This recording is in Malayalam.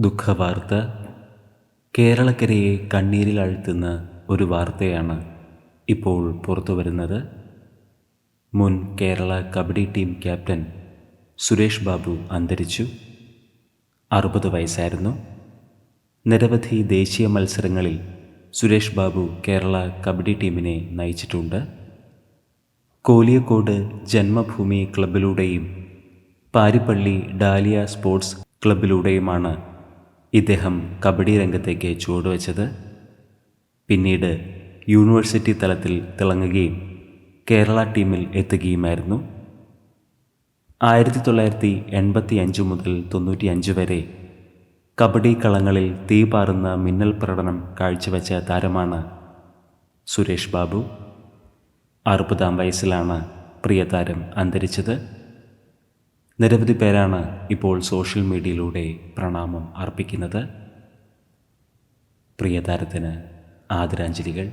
ദുഃഖവാർത്ത കേരളക്കരയെ കണ്ണീരിൽ അഴുത്തുന്ന ഒരു വാർത്തയാണ് ഇപ്പോൾ പുറത്തു വരുന്നത്. മുൻ കേരള കബഡി ടീം ക്യാപ്റ്റൻ സുരേഷ് ബാബു അന്തരിച്ചു. അറുപത് വയസ്സായിരുന്നു. നിരവധി ദേശീയ മത്സരങ്ങളിൽ സുരേഷ് ബാബു കേരള കബഡി ടീമിനെ നയിച്ചിട്ടുണ്ട്. കോലിയക്കോട് ജന്മഭൂമി ക്ലബിലൂടെയും പാരിപ്പള്ളി ഡാലിയ സ്പോർട്സ് ക്ലബിലൂടെയുമാണ് ഇദ്ദേഹം കബഡി രംഗത്തേക്ക് ചുവടുവെച്ചത് പിന്നീട് യൂണിവേഴ്സിറ്റി തലത്തിൽ തിളങ്ങുകയും കേരള ടീമിൽ എത്തുകയുമായിരുന്നു. ആയിരത്തി തൊള്ളായിരത്തി എൺപത്തി അഞ്ച് മുതൽ തൊണ്ണൂറ്റി അഞ്ച് വരെ കബഡി കളങ്ങളിൽ തീ പാറുന്ന മിന്നൽ പ്രകടനം കാഴ്ചവെച്ച താരമാണ് സുരേഷ് ബാബു. അറുപതാം വയസ്സിലാണ് പ്രിയതാരം അന്തരിച്ചത്. നിരവധി പേരാണ് ഇപ്പോൾ സോഷ്യൽ മീഡിയയിലൂടെ പ്രണാമം അർപ്പിക്കുന്നത്. പ്രിയതാരത്തിന് ആദരാഞ്ജലികൾ.